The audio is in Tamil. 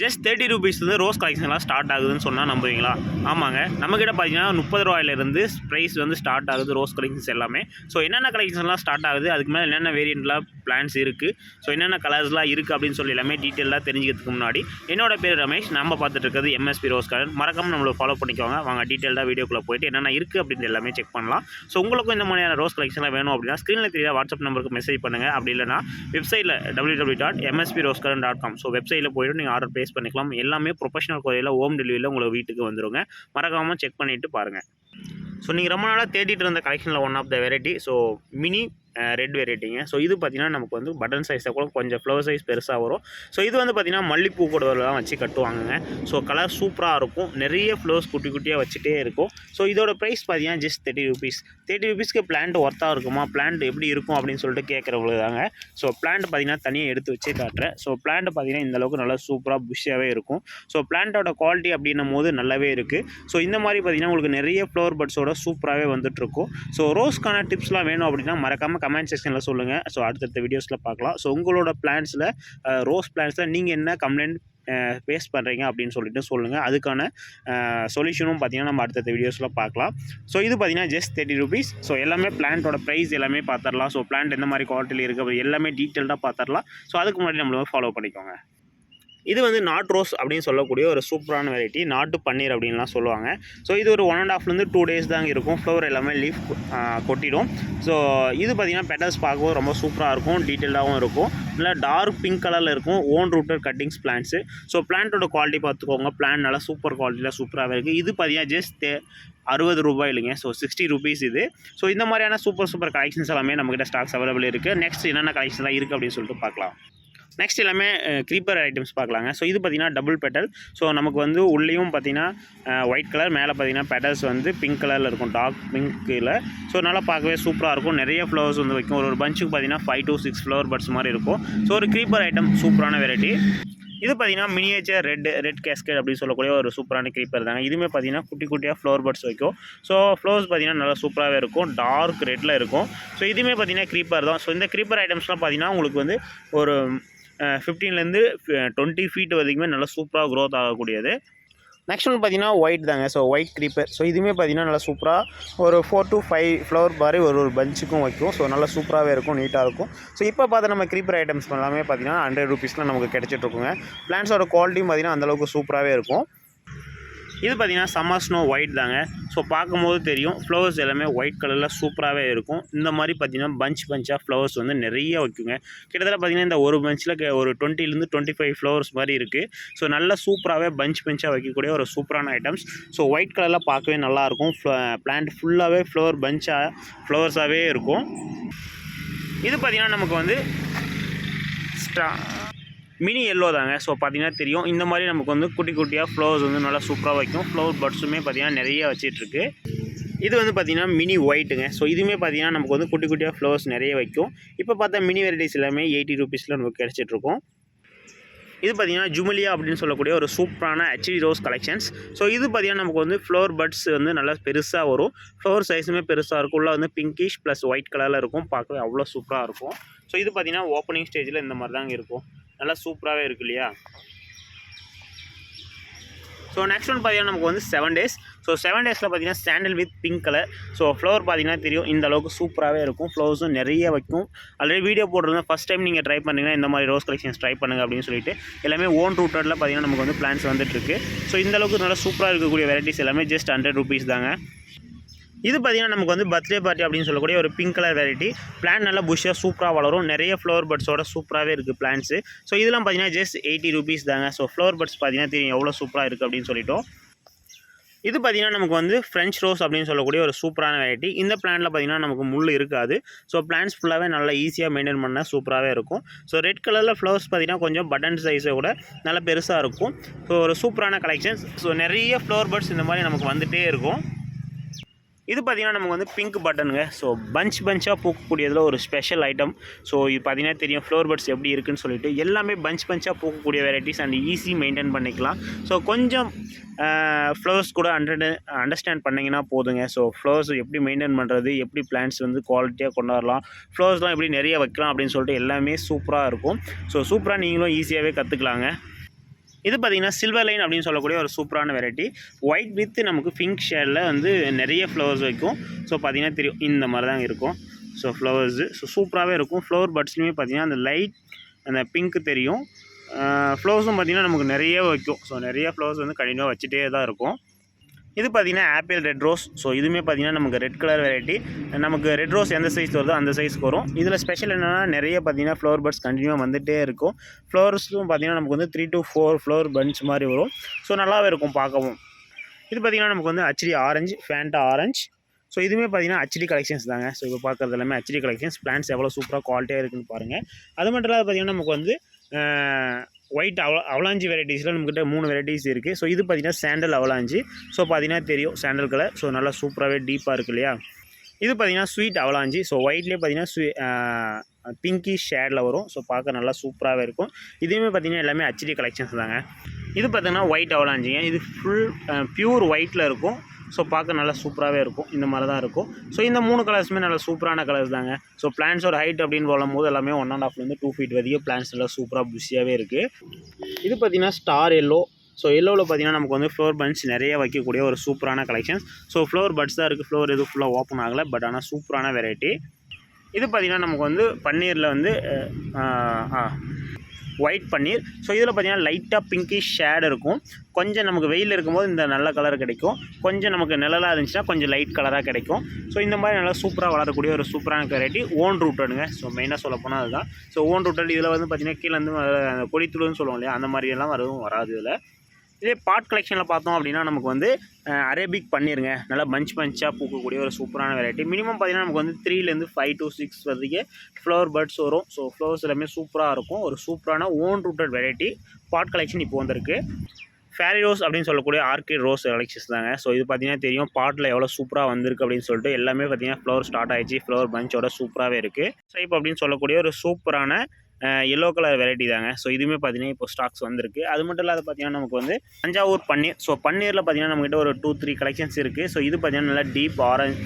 ஜஸ்ட் தேர்ட்டி ருபீஸ் வந்து ரோஸ் கலெக்ஷன்லாம் ஸ்டார்ட் ஆகுதுன்னு சொன்னால் நம்புவீங்களா? ஆமாங்க. நம்மக்கிட்ட பார்த்தீங்கன்னா முப்பது ரூபாயிலேருந்து ப்ரைஸ் வந்து ஸ்டார்ட் ஆகுது ரோஸ் கலெக்ஷன்ஸ் எல்லாமே. ஸோ என்னென்ன கலெக்ஷன்லாம் ஸ்டார்ட் ஆகுது? அதுக்கு மேலே என்னென்ன வேரியண்ட்லாம் பிளான்ஸ் இருக்குது ஸோ என்னென்ன கலர்ஸ்லாம் இருக்குது அப்படின்னு சொல்லி எல்லாமே டீட்டெயிலாக தெரிஞ்சுக்கிறதுக்கு முன்னாடி என்னோட பேர் ரமேஷ். நம்ம பார்த்துட்டு இருக்கிறது எம்எஸ்பி ரோஸ் கார்டன் மறக்காம நம்மளை ஃபாலோ பண்ணிக்கோங்க. வாங்க டீட்டெயிலாக வீடியோக்குள்ளே போயிட்டு என்னென்ன இருக்குது அப்படின்னு எல்லாமே செக் பண்ணலாம். ஸோ உங்களுக்கும் இந்த மாதிரியான ரோஸ் கலெக்ஷன்லாம் வேணும் அப்படின்னா ஸ்க்ரீனில் தெரியாத வாட்ஸ்அப் நம்பருக்கு மெசேஜ் பண்ணுங்கள் அப்படி இல்லைனா வெப்சைட்டில் W W dot MSP rose garden dot com so வெப்சைட்டில் போயிட்டு நீங்கள் ஆர்டர் பிளேஸ் பண்ணிக்கலாம். எல்லாமே ப்ரொஃபஷனல் கோயிலில் ஹோம் டெலிவரியில் உங்களுக்கு வீட்டுக்கு வந்துடுங்க மறக்காமல் செக் பண்ணிவிட்டு பாருங்கள் ஸோ நீங்கள் ரொம்ப நாளாக தேடிட்டு இருந்த கலெக்ஷனில் one of the variety so mini red வெரைட்டிங்க so இது பார்த்திங்கன்னா நமக்கு வந்து பட்டன் சைஸாக கூட கொஞ்சம் ஃப்ளவர் சைஸ் பெருசாக வரும். ஸோ இது வந்து பார்த்திங்கன்னா மல்லிப்பூ கூடலாம் வச்சு கட்டுவாங்கங்க. ஸோ கலர் சூப்பராக இருக்கும். நிறைய ஃப்ளவர்ஸ் குட்டி குட்டியாக வச்சுட்டே இருக்கும். ஸோ இதோட ப்ரைஸ் பார்த்தீங்கன்னா ஜஸ்ட் தேர்ட்டி ருபீஸ் தேர்ட்டி ருபீஸ்க்கு பிளான்ட் ஒர்த்தாக இருக்குமா? பிளான்ட் எப்படி இருக்கும் அப்படின்னு சொல்லிட்டு கேட்குறவங்க தாங்க ஸோ பிளான்ட் பார்த்தீங்கன்னா தனியாக எடுத்து வச்சு காட்டுறேன். ஸோ பிளான்ட் பார்த்தீங்கன்னா இந்த அளவுக்கு நல்லா சூப்பராக புஷ்ஷாகவே இருக்கும். ஸோ பிளான்ட்டோட குவாலிட்டி அப்படின்னும் போது நல்லாவே இருக்குது ஸோ இந்த மாதிரி பார்த்தீங்கன்னா உங்களுக்கு நிறைய ஃப்ளவர் பட்ஸோட சூப்பராகவே வந்துட்டுருக்கும் ஸோ ரோஸ்க்கான டிப்ஸ்லாம் வேணும் அப்படின்னா மறக்காமல் கமெண்ட் செக்ஷனில் சொல்லுங்கள் ஸோ அடுத்தடுத்த வீடியோஸில் பார்க்கலாம். ஸோ உங்களோட பிளான்ஸில் ரோஸ் பிளான்ஸில் நீங்கள் என்ன கம்ப்ளைண்ட் ஃபேஸ் பண்ணுறீங்க அப்படின்னு சொல்லிட்டு சொல்லுங்கள் அதுக்கான சொல்யூஷனும் பார்த்தீங்கன்னா நம்ம அடுத்தடுத்த வீடியோஸில் பார்க்கலாம். ஸோ இது பார்த்தீங்கன்னா ஜஸ்ட் தேர்ட்டி ருபீஸ் ஸோ எல்லாமே பிளான்ட்டோட ப்ரைஸ் எல்லாமே பார்த்துடலாம் ஸோ பிளான்ட் எந்த மாதிரி குவாலிட்டியில் இருக்குது எல்லாமே டீட்டெயில்டாக பார்த்துடலாம் ஸோ அதுக்கு முன்னாடி நம்மள ஃபாலோ பண்ணிக்கோங்க. இது வந்து நாட் ரோஸ் அப்படின்னு சொல்லக்கூடிய ஒரு சூப்பரான வெரைட்டி நாட்டு பன்னீர் அப்படின்லாம் சொல்லுவாங்க. ஸோ இது ஒரு ஒன் அண்ட் ஆஃப்லேருந்து டூ டேஸ் தாங்க இருக்கும். ஃப்ளவர் எல்லாமே லீஃப் கொட்டிடும். ஸோ இது பார்த்திங்கன்னா பெட்டல்ஸ் பார்க்கவும் ரொம்ப சூப்பராக இருக்கும் டீட்டெயிலாகவும் இருக்கும். நல்லா டார்க் பிங்க் கலரில் இருக்கும். Own rooted cuttings plants so பிளான்ட்டோட quality பார்த்துக்கோங்க. பிளான் நல்லா சூப்பர் குவாலிட்டியில் சூப்பராகவே இருக்குது இது பார்த்தீங்கன்னா ஜஸ்ட் அறுபது ரூபாய் இல்லைங்க ஸோ சிக்ஸ்டி ருபீஸ் இது. ஸோ இந்த மாதிரியான சூப்பர் சூப்பர் கலெக்ஷன்ஸ் எல்லாமே நம்மக்கிட்ட ஸ்டாக்ஸ் அவைலபிள் இருக்குது நெக்ஸ்ட் என்னென்ன கலெக்ஷன்லாம் இருக்குது அப்படின்னு சொல்லிட்டு பார்க்கலாம். நெக்ஸ்ட் எல்லாமே க்ரீப்பர் ஐட்டம்ஸ் பார்க்கலாங்க. ஸோ இது பார்த்திங்கன்னா டபுள் பெட்டல் ஸோ நமக்கு வந்து உள்ளேயும் பார்த்திங்கன்னா ஒயிட் கலர் மேலே பார்த்திங்கன்னா பெட்டல்ஸ் வந்து பிங்க் கலரில் இருக்கும். டார்க் பிங்க்கில் ஸோ நல்லா பார்க்கவே சூப்பராக இருக்கும். நிறைய ஃப்ளவர்ஸ் வந்து வைக்கும். ஒரு ஒரு பஞ்சுக்கு பார்த்திங்கன்னா five to six flower buds மாதிரி இருக்கும். ஸோ ஒரு க்ரீப்பர் ஐட்டம் சூப்பரான வெரைட்டி இது பார்த்தீங்கன்னா மினியேச்சர் ரெட் ரெட் கேஸ்கெட் அப்படின்னு சொல்லக்கூடிய ஒரு சூப்பரான க்ரீப்பர் தாங்க. இதுவுமே பார்த்தீங்கன்னா குட்டி குட்டியாக ஃப்ளவர் பட்ஸ் வைக்கும். ஸோ ஃப்ளவர்ஸ் பார்த்தீங்கன்னா நல்லா சூப்பராகவே இருக்கும். டார்க் ரெட்டில் இருக்கும். ஸோ இதுவுமே பார்த்தீங்கன்னா க்ரீப்பர் தான். ஸோ இந்த க்ரீப்பர் ஐட்டம்ஸ்லாம் பார்த்தீங்கன்னா உங்களுக்கு வந்து ஒரு ஃபிஃப்டீன்லேருந்து டுவெண்ட்டி ஃபீட் வரைக்குமே நல்லா சூப்பராக க்ரோத் ஆகக்கூடியது. நெக்ஸ்ட் ஒன்று பார்த்தீங்கன்னா ஒயிட் தாங்க. ஸோ ஒயிட் க்ரீப்பர் ஸோ இதுவுமே பார்த்தீங்கன்னா நல்லா சூப்பராக ஒரு ஃபோர் டு ஃபைவ் ஃப்ளவர் மாதிரி ஒரு ஒரு பஞ்சுக்கும் வைக்கும். ஸோ நல்லா சூப்பராகவே இருக்கும் நீட்டாக இருக்கும். ஸோ இப்போ பார்த்தா நம்ம க்ரீப்பர் ஐட்டம்ஸ் எல்லாமே பார்த்தீங்கன்னா ஹண்ட்ரட் ருபீஸில் நமக்கு கிடச்சிட்ருக்குங்க பிளான்ஸோட குவாலிட்டியும் பார்த்தீங்கன்னா அந்தளவுக்கு சூப்பராகவே இருக்கும். இது பார்த்தீங்கன்னா சம்மர் ஸ்னோ ஒயிட் தாங்க. ஸோ பார்க்கும்போது தெரியும் ஃப்ளவர்ஸ் எல்லாமே ஒயிட் கலரில் சூப்பராகவே இருக்கும். இந்த மாதிரி பார்த்தீங்கன்னா பஞ்ச் பஞ்சாக ஃப்ளவர்ஸ் வந்து நிறைய வைக்குங்க. கிட்டத்தட்ட பார்த்தீங்கன்னா இந்த ஒரு பஞ்சில் ஒரு டுவெண்ட்டிலேருந்து டுவெண்ட்டி ஃபைவ் ஃப்ளவர்ஸ் மாதிரி இருக்குது ஸோ நல்லா சூப்பராகவே பஞ்ச் பஞ்சாக வைக்கக்கூடிய ஒரு சூப்பரான ஐட்டம்ஸ் ஸோ ஒயிட் கலரில் பார்க்கவே நல்லாயிருக்கும் பிளான்ட் ஃபுல்லாகவே ஃப்ளவர் பஞ்சாக ஃப்ளவர்ஸாகவே இருக்கும். இது பார்த்திங்கன்னா நமக்கு வந்து ஸ்டா மினி எல்லோ தாங்க. ஸோ பார்த்திங்கன்னா தெரியும். இந்த மாதிரி நமக்கு வந்து குட்டி குட்டியாக ஃப்ளவர்ஸ் வந்து நல்லா சூப்பராக வைக்கும். ஃப்ளவர் பட்ஸுமே பார்த்திங்கன்னா நிறைய வச்சிட்ருக்கு. இது வந்து பார்த்திங்கன்னா மினி ஒயிட்டுங்க ஸோ இதுவுமே பார்த்தீங்கன்னா நமக்கு வந்து குட்டி குட்டியாக ஃப்ளவர்ஸ் நிறைய வைக்கும். இப்போ பார்த்தா மினி வெரைட்டிஸ் எல்லாமே எயிட்டி ருபீஸில் நமக்கு கிடச்சிட்ருக்கும். இது பார்த்திங்கன்னா ஜுமலியா அப்படின்னு சொல்லக்கூடிய ஒரு சூப்பரான ஹெச்டி ரோஸ் கலெக்ஷன்ஸ் ஸோ இது பார்த்திங்கன்னா நமக்கு வந்து ஃப்ளவர் பட்ஸ் வந்து நல்லா பெருசாக வரும். ஃப்ளவர் சைஸுமே பெருசாக இருக்கும். உள்ள வந்து பிங்கிஷ் ப்ளஸ் ஒயிட் கலரில் இருக்கும். பார்க்கவே அவ்வளோ சூப்பராக இருக்கும். ஸோ இது பார்த்திங்கன்னா ஓப்பனிங் ஸ்டேஜில் இந்த மாதிரி தாங்க இருக்கும். நல்லா சூப்பராகவே இருக்கு இல்லையா? ஸோ நெக்ஸ்ட் ஒன் பார்த்தீங்கன்னா நமக்கு வந்து செவன் டேஸ் ஸோ செவன் டேஸில் பார்த்தீங்கன்னா sandal with pink colour so flower பார்த்தீங்கன்னா தெரியும். இந்த அளவுக்கு சூப்பராகவே இருக்கும். ஃப்ளவர்ஸும் நிறைய வைக்கும். ஆல்ரெடி வீடியோ போட்டிருந்தேன். ஃபஸ்ட் டைம் நீங்கள் ட்ரை பண்ணிங்கன்னா இந்த மாதிரி ரோஸ் கலெக்ஷன்ஸ் ட்ரை பண்ணுங்கள் அப்படின்னு சொல்லிட்டு. எல்லாமே ஓன் ரூட்டடில் பார்த்தீங்கன்னா நமக்கு வந்து பிளான்ஸ் வந்துட்டுருக்கு ஸோ இந்த அளவுக்கு நல்லா சூப்பராக இருக்கக்கூடிய வெரைட்டிஸ் எல்லாமே ஜஸ்ட் ஹண்ட்ரட் ருபீஸ் தாங்க. இது பார்த்திங்கன்னா நமக்கு வந்து பர்த்டே பார்ட்டி அப்படின்னு சொல்லக்கூடிய ஒரு பிங்க் கலர் வெரைட்டி பிளான் நல்லா புஷ்ஷாக சூப்பராக வளரும். நிறைய ஃப்ளவர் பட்ஸோட சூப்பராகவே இருக்குது பிளான்ஸு ஸோ இதெல்லாம் பார்த்தீங்கன்னா ஜஸ்ட் எயிட்டி ருபீஸ் தாங்க. ஸோ ஃப்ளவர் பட்ஸ் பார்த்தீங்கன்னா தெரியும் எவ்வளோ சூப்பராக இருக்குது அப்படின்னு சொல்லிட்டோம். இது பார்த்திங்கன்னா நமக்கு வந்து ஃப்ரெஞ்ச் ரோஸ் அப்படின்னு சொல்லக்கூடிய ஒரு சூப்பரான வெரைட்டி இந்த பிளான்ட்டில் பார்த்திங்கன்னா நமக்கு முள் இருக்காது. ஸோ பிளான்ஸ் ஃபுல்லாகவே நல்லா ஈஸியாக மெயின்டைன் பண்ணால் சூப்பராகவே இருக்கும். ஸோ ரெட் கலரில் ஃப்ளவர்ஸ் பார்த்திங்கன்னா கொஞ்சம் பட்டன் சைஸை கூட நல்லா பெருசாக இருக்கும். ஸோ ஒரு சூப்பரான கலெக்ஷன்ஸ் ஸோ நிறைய ஃப்ளவர் பட்ஸ் இந்த மாதிரி நமக்கு வந்துகிட்டே இருக்கும். இது பார்த்திங்கன்னா நமக்கு வந்து பிங்க் பட்டனுங்க ஸோ பஞ்ச் பஞ்சாக பூக்கக்கூடியதில் ஒரு ஸ்பெஷல் ஐட்டம் ஸோ இது பார்த்திங்கன்னா தெரியும் ஃப்ளோர் பட்ஸ் எப்படி இருக்குன்னு சொல்லிட்டு. எல்லாமே பஞ்ச் பஞ்சாக பூக்கக்கூடிய வெரைட்டிஸ் அண்ட் ஈஸி மெயின்டைன் பண்ணிக்கலாம். ஸோ கொஞ்சம் ஃப்ளவர்ஸ் கூட அண்டர் அண்டர்ஸ்டாண்ட் பண்ணிங்கன்னா போதுங்க. ஸோ ஃப்ளவர்ஸ் எப்படி மெயின்டைன் பண்ணுறது எப்படி பிளான்ஸ் வந்து குவாலிட்டியாக கொண்டு வரலாம் ஃப்ளவர்ஸ்லாம் எப்படி நிறைய வைக்கலாம் அப்படின்னு சொல்லிட்டு எல்லாமே சூப்பராக இருக்கும். ஸோ சூப்பராக நீங்களும் ஈஸியாகவே கற்றுக்கலாங்க இது பார்த்தீங்கன்னா சில்வர் லைன் அப்படின்னு சொல்லக்கூடிய ஒரு சூப்பரான வெரைட்டி ஒயிட் வித் நமக்கு பிங்க் ஷேடில் வந்து நிறைய ஃப்ளவர்ஸ் வைக்கும். ஸோ பார்த்தீங்கன்னா தெரியும் இந்த மாதிரி தான் இருக்கும். ஸோ ஃப்ளவர்ஸு ஸோ சூப்பராகவே இருக்கும். ஃப்ளவர் பட்ஸ்லையுமே பார்த்தீங்கன்னா அந்த லைட் அந்த பிங்க் தெரியும். ஃப்ளவர்ஸும் பார்த்தீங்கன்னா நமக்கு நிறைய வைக்கும். ஸோ நிறைய ஃப்ளவர்ஸ் வந்து கண்டினியூவாக வச்சுட்டே தான் இருக்கும். இது பார்த்தீங்கன்னா ஆப்பிள் ரெட் ரோஸ். ஸோ இதுவுமே பார்த்தீங்கன்னா நமக்கு ரெட் கலர் வெரைட்டி நமக்கு ரெட் ரோஸ் எந்த சைஸ் வருதோ அந்த சைஸ்க்கு வரும். இதில் ஸ்பெஷல் என்னென்னா நிறைய பார்த்தீங்கன்னா ஃப்ளவர் பட்ஸ் கண்டினியூவாக வந்துகிட்டே இருக்கும். ஃப்ளவர்ஸும் பார்த்தீங்கன்னா நமக்கு வந்து three to four flower bunch மாதிரி வரும். ஸோ நல்லாவே இருக்கும் பார்க்கவும். இது பார்த்தீங்கன்னா நமக்கு வந்து HT orange Fanta orange so இதுவுமே பார்த்தீங்கன்னா ஹச்டி கலெக்ஷன்ஸ் தாங்க. ஸோ இப்போ பார்க்குறது எல்லாமே ஹச்டி கலெக்ஷன்ஸ் பிளான்ஸ் எவ்வளோ சூப்பராக குவாலிட்டியாக இருக்குன்னு பாருங்கள் அது மட்டும் இல்லாத பார்த்திங்கன்னா நமக்கு வந்து ஒயிட் அவ அவலாஞ்சி வெரைட்டிஸில் நம்மக்கிட்ட மூணு வெரைட்டிஸ் இருக்குது ஸோ இது பார்த்தீங்கன்னா சாண்டல் அவலாஞ்சி ஸோ பார்த்தீங்கன்னா தெரியும் சாண்டல் கலர் ஸோ நல்லா சூப்பராகவே டீப்பாக இருக்கு இல்லையா? இது பார்த்தீங்கன்னா ஸ்வீட் அவலாஞ்சி ஸோ ஒயிட்லேயே பார்த்தீங்கன்னா ஸ்வீ பிங்கி ஷேடில் வரும். ஸோ பார்க்க நல்லா சூப்பராகவே இருக்கும். இதுவுமே பார்த்தீங்கன்னா எல்லாமே ஹச்டி கலெக்ஷன்ஸ் தாங்க. இது பார்த்தீங்கன்னா ஒயிட் அவலாஞ்சிங்க இது ஃபுல் பியூர் ஒயிட்டில் இருக்கும். ஸோ பார்க்க நல்லா சூப்பராகவே இருக்கும். இந்த மாதிரி தான் இருக்கும். ஸோ இந்த மூணு கலர்ஸுமே நல்லா சூப்பரான கலர்ஸ் தாங்க. ஸோ பிளான்ஸோட ஹைட் அப்படின்னு சொல்லும் போது எல்லாமே ஒன் அண்ட் ஆஃப்லேருந்து டூ ஃபீட் வரைக்கும் பிளான்ஸ் நல்லா சூப்பராக புஷியாகவே இருக்குது இது பார்த்தீங்கன்னா ஸ்டார் எல்லோ ஸோ எல்லோவில் பார்த்தீங்கன்னா நமக்கு வந்து ஃப்ளோர் பன்ஸ் நிறைய வைக்கக்கூடிய ஒரு சூப்பரான கலெக்ஷன்ஸ் ஸோ ஃப்ளோர் பட்ஸ் தான் இருக்குது ஃப்ளோர் எதுவும் ஃபுல்லாக ஓப்பன் ஆகலை. பட் ஆனால் சூப்பரான வெரைட்டி இது பார்த்தீங்கன்னா நமக்கு வந்து பன்னீரில் வந்து ஒயிட் பன்னீர். ஸோ இதில் பார்த்தீங்கன்னா லைட்டாக பிங்கிஷ் ஷேட் இருக்கும். கொஞ்சம் நமக்கு வெயில் இருக்கும்போது இந்த நல்ல கலர் கிடைக்கும். கொஞ்சம் நமக்கு நிழலாக இருந்துச்சுன்னா கொஞ்சம் லைட் கலராக கிடைக்கும். ஸோ இந்த மாதிரி நல்லா சூப்பராக வளரக்கூடிய ஒரு சூப்பரான வெரைட்டி ஓன் ரூட்டடுங்க ஸோ மெயினாக சொல்ல போனால் அதுதான். ஸோ ஓன் ரூட்டட் இதில் வந்து பார்த்தீங்கன்னா கீழே வந்து கொடித்துளுன்னு சொல்லுவோம் இல்லையா? அந்த மாதிரியெல்லாம் வரவும் வராது இதில். இதே பாட் கலெக்ஷனில் பார்த்தோம் அப்படின்னா நமக்கு வந்து அரேபிக் பண்ணிருங்க நல்லா பஞ்ச் பஞ்சாக பூக்கக்கூடிய ஒரு சூப்பரான வெரைட்டி மினிமம் பார்த்தீங்கன்னா நமக்கு வந்து த்ரீலேருந்து ஃபைவ் டு சிக்ஸ் வரைக்கும் ஃப்ளவர் பர்ட்ஸ் வரும். ஸோ ஃப்ளவர்ஸ் எல்லாமே சூப்பராக இருக்கும். ஒரு சூப்பரான own rooted variety pot collection இப்போ வந்திருக்கு. ஃபேரி ரோஸ் அப்படின்னு சொல்லக்கூடிய ஆர்கிட் ரோஸ் கலெக்ஷன்ஸ் தாங்க. ஸோ இது பார்த்தீங்கன்னா தெரியும். பாட்டில் எவ்வளோ சூப்பராக வந்திருக்கு அப்படின்னு சொல்லிட்டு எல்லாமே பார்த்தீங்கன்னா ஃப்ளவர் ஸ்டார்ட் ஆகிடுச்சு ஃப்ளவர் பஞ்சோட சூப்பராகவே இருக்குது ஸோ இப்போ அப்படின்னு சொல்லக்கூடிய ஒரு சூப்பரான எல்லோ கலர் வெரைட்டி தாங்க. ஸோ இதுவுமே பார்த்தீங்கன்னா இப்போ ஸ்டாக்ஸ் வந்திருக்கு. அது மட்டும் இல்லாத பார்த்தீங்கன்னா நமக்கு வந்து தஞ்சாவூர் பன்னீர் ஸோ பன்னீரில் பார்த்தீங்கன்னா நம்மகிட்ட ஒரு டூ த்ரீ கலெக்ஷன்ஸ் இருக்குது ஸோ இது பார்த்தீங்கன்னா நல்லா டீப் ஆரஞ்ச்